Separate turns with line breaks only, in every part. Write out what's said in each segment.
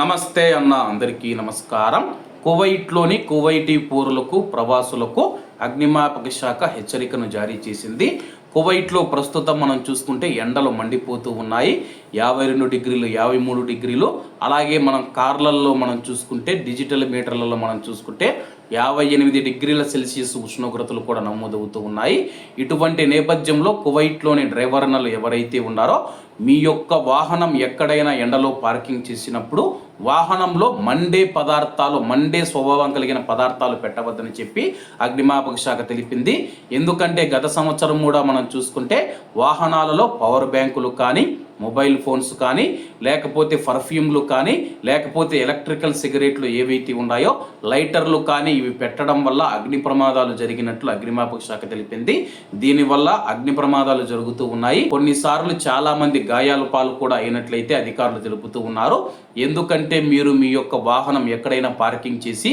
నమస్తే అన్న అందరికీ నమస్కారం. కువైట్లోని కువైటీ పౌరులకు ప్రవాసులకు అగ్నిమాపక శాఖ హెచ్చరికను జారీ చేసింది. కువైట్లో ప్రస్తుతం మనం చూసుకుంటే ఎండలు మండిపోతూ ఉన్నాయి. యాభై రెండు డిగ్రీలు యాభై మూడు డిగ్రీలు. అలాగే మనం కార్లల్లో మనం చూసుకుంటే డిజిటల్ మీటర్లలో మనం చూసుకుంటే యాభై ఎనిమిది డిగ్రీల సెల్సియస్ ఉష్ణోగ్రతలు కూడా నమోదవుతూ ఉన్నాయి. ఇటువంటి నేపథ్యంలో కువైట్లోని డ్రైవర్నలు ఎవరైతే ఉన్నారో మీ యొక్క వాహనం ఎక్కడైనా ఎండలో పార్కింగ్ చేసినప్పుడు వాహనంలో మండే పదార్థాలు మండే స్వభావం కలిగిన పదార్థాలు పెట్టవద్దని చెప్పి అగ్నిమాపక శాఖ తెలిపింది. ఎందుకంటే గత సంవత్సరం కూడా మనం చూసుకుంటే వాహనాలలో పవర్ బ్యాంకులు కానీ మొబైల్ ఫోన్స్ కానీ లేకపోతే పర్ఫ్యూమ్లు కానీ లేకపోతే ఎలక్ట్రికల్ సిగరెట్లు ఏవైతే ఉన్నాయో లైటర్లు కానీ ఇవి పెట్టడం వల్ల అగ్ని ప్రమాదాలు జరిగినట్లు అగ్నిమాపక శాఖ తెలిపింది. దీనివల్ల అగ్ని ప్రమాదాలు జరుగుతూ ఉన్నాయి. కొన్నిసార్లు చాలా మంది గాయాల పాలు కూడా అయినట్లయితే అధికారులు తెలుపుతూ ఉన్నారు. ఎందుకంటే మీరు మీ యొక్క వాహనం ఎక్కడైనా పార్కింగ్ చేసి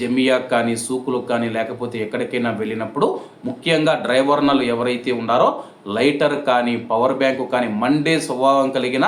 జమియా కానీ సూకులకు కానీ లేకపోతే ఎక్కడికైనా వెళ్ళినప్పుడు ముఖ్యంగా డ్రైవర్నలు ఎవరైతే ఉన్నారో లైటర్ కానీ పవర్ బ్యాంకు కానీ మండే స్వభావం కలిగిన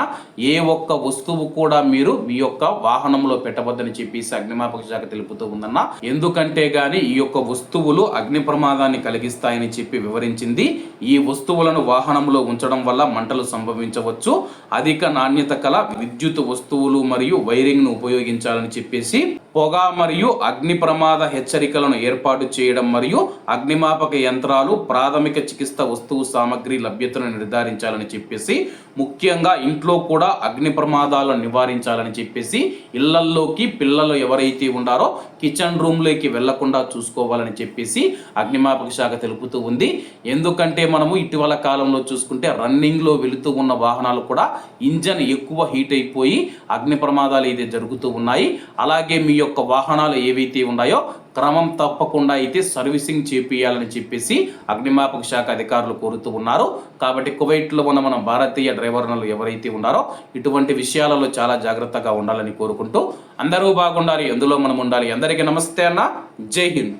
ఏ ఒక్క వస్తువు కూడా మీరు మీ యొక్క వాహనంలో పెట్టవద్దని చెప్పేసి అగ్నిమాపక శాఖ తెలుపుతూ ఉందన్న. ఎందుకంటే గాని ఈ యొక్క వస్తువులు అగ్ని ప్రమాదాన్ని కలిగిస్తాయని చెప్పి వివరించింది. ఈ వస్తువులను వాహనంలో ఉంచడం వల్ల మంటలు సంభవించవచ్చు. అధిక నాణ్యత కల విద్యుత్ వస్తువులు మరియు వైరింగ్ను ఉపయోగించాలని చెప్పేసి పొగ మరియు అగ్ని ప్రమాద హెచ్చరికలను ఏర్పాటు చేయడం మరియు అగ్నిమాపక యంత్రాలు ప్రాథమిక చికిత్స వస్తువు సామగ్రి లభ్యతను నిర్ధారించాలని చెప్పేసి ముఖ్యంగా ఇంట్లో కూడా అగ్ని ప్రమాదాలను నివారించాలని చెప్పేసి ఇళ్ళల్లోకి పిల్లలు ఎవరైతే ఉన్నారో కిచెన్ రూమ్లోకి వెళ్ళకుండా చూసుకోవాలని చెప్పేసి అగ్నిమాపక శాఖ తెలుపుతూ ఉంది. ఎందుకంటే మనము ఇటీవల కాలంలో చూసుకుంటే రన్నింగ్లో వెళుతూ ఉన్న వాహనాలు కూడా ఇంజన్ ఎక్కువ హీట్ అయిపోయి అగ్ని ప్రమాదాలు అయితే జరుగుతూ ఉన్నాయి. అలాగే మీ యొక్క వాహనాలు ఏవైతే ఉన్నాయో క్రమం తప్పకుండా అయితే సర్వీసింగ్ చేపియాలని చెప్పేసి అగ్నిమాపక శాఖ అధికారులు కోరుతూ ఉన్నారు. కాబట్టి కువైట్లో ఉన్న మన భారతీయ డ్రైవర్లు ఎవరైతే ఉన్నారో ఇటువంటి విషయాలలో చాలా జాగ్రత్తగా ఉండాలని కోరుకుంటూ అందరూ బాగుండాలి ఎందులో మనం ఉండాలి. అందరికీ నమస్తే అన్న. జై హింద్.